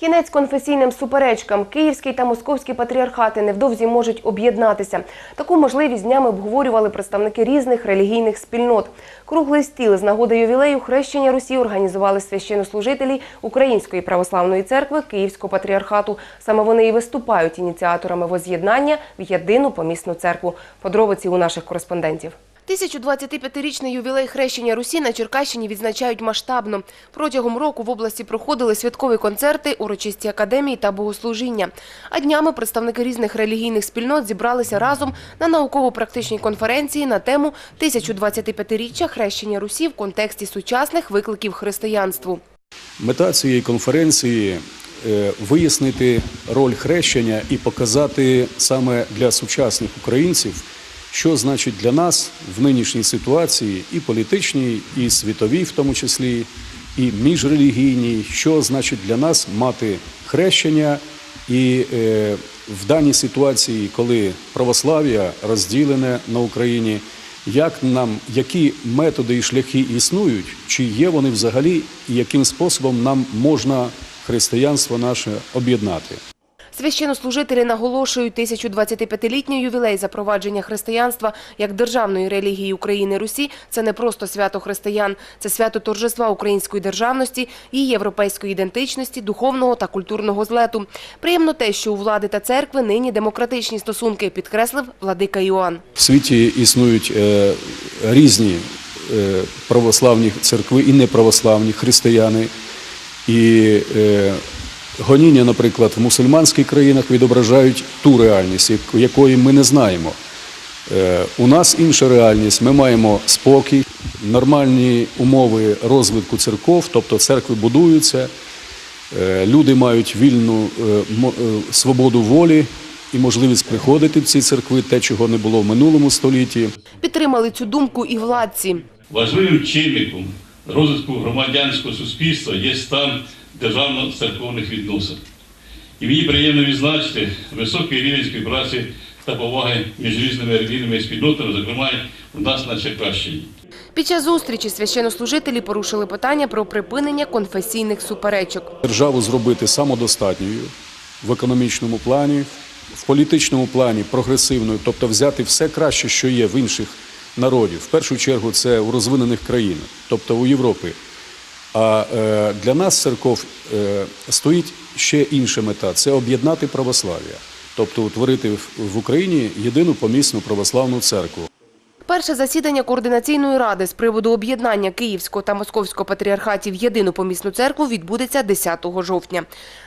Кінець конфесійним суперечкам. Київський та московський патріархати невдовзі можуть об'єднатися. Таку можливість днями обговорювали представники різних релігійних спільнот. Круглий стіл з нагоди ювілею хрещення Русі організували священнослужителі Української православної церкви Київського патріархату. Саме вони і виступають ініціаторами воз'єднання в єдину помісну церкву. Подробиці у наших кореспондентів. 1025-річний ювілей хрещення Русі на Черкащині відзначають масштабно. Протягом року в області проходили святкові концерти, урочисті академії та богослужіння. А днями представники різних релігійних спільнот зібралися разом на науково-практичній конференції на тему 1025-річчя хрещення Русі в контексті сучасних викликів християнству. Мета цієї конференції е, вияснити роль хрещення і показати саме для сучасних українців, що значить для нас в нинішній ситуації, і політичній, і світовій, в тому числі, і міжрелігійній, що значить для нас мати хрещення. І е, в даній ситуації, коли православ'я розділене на Україні, як нам, які методи і шляхи існують, чи є вони взагалі, і яким способом нам можна християнство наше об'єднати? Священнослужителі наголошують 1025-літній ювілей запровадження християнства як державної релігії України Русі – це не просто свято християн, це свято торжества української державності і європейської ідентичності, духовного та культурного злету. Приємно те, що у влади та церкви нині демократичні стосунки, підкреслив владика Іоанн. В світі існують е, різні е, православні церкви і неправославні християни. І е, гоніння, наприклад, в мусульманських країнах відображають ту реальність, якої ми не знаємо. Е, У нас інша реальність. Ми маємо спокій, нормальні умови розвитку церков, тобто церкви будуються, е, люди мають вільну е, свободу волі і можливість приходити в ці церкви, те, чого не було в минулому столітті. Підтримали цю думку і владці. Важливим чинником розвитку громадянського суспільства є стан державно-церковних відносин. І мені приємно відзначити високий рівень співпраці та поваги між різними релігійними спільнотами, зокрема у нас на Черкащині. Під час зустрічі священнослужителі порушили питання про припинення конфесійних суперечок. Державу зробити самодостатньою в економічному плані, в політичному плані прогресивною, тобто взяти все краще, що є в інших народів. В першу чергу це у розвинених країнах, тобто у Європі. А е, для нас церков е, стоїть ще інша мета це об'єднати православ'я, тобто утворити в, в Україні єдину помісну православну церкву. Перше засідання координаційної ради з приводу об'єднання Київського та Московського патріархатів в єдину помісну церкву відбудеться 10 жовтня.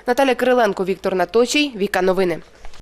Наталя Кириленко, Віктор Наточий, Віка Новини.